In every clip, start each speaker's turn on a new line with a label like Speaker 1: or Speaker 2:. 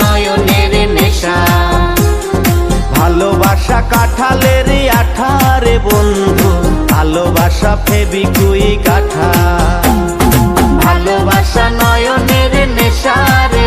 Speaker 1: নয়নের নেশা।
Speaker 2: ভালোবাসা কাঠালের আঠারে বন্ধু ভালোবাসা ফেবিকুই কাঠা
Speaker 1: ভালোবাসা নয়নের
Speaker 2: নেশারে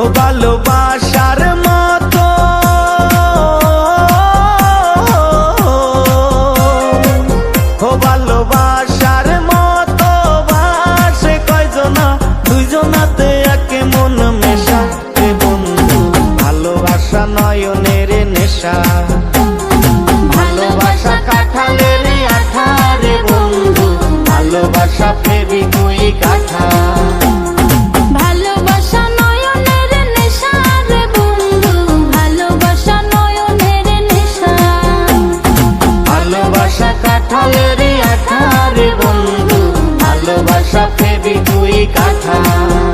Speaker 2: ও ভালোবাসার মতো। ও ভালোবাসার মতো বাসে কয়জনা? দুইজনাতে একে মন মেশা। বন্ধু, ভালোবাসা নয়নের নেশা। কাঠা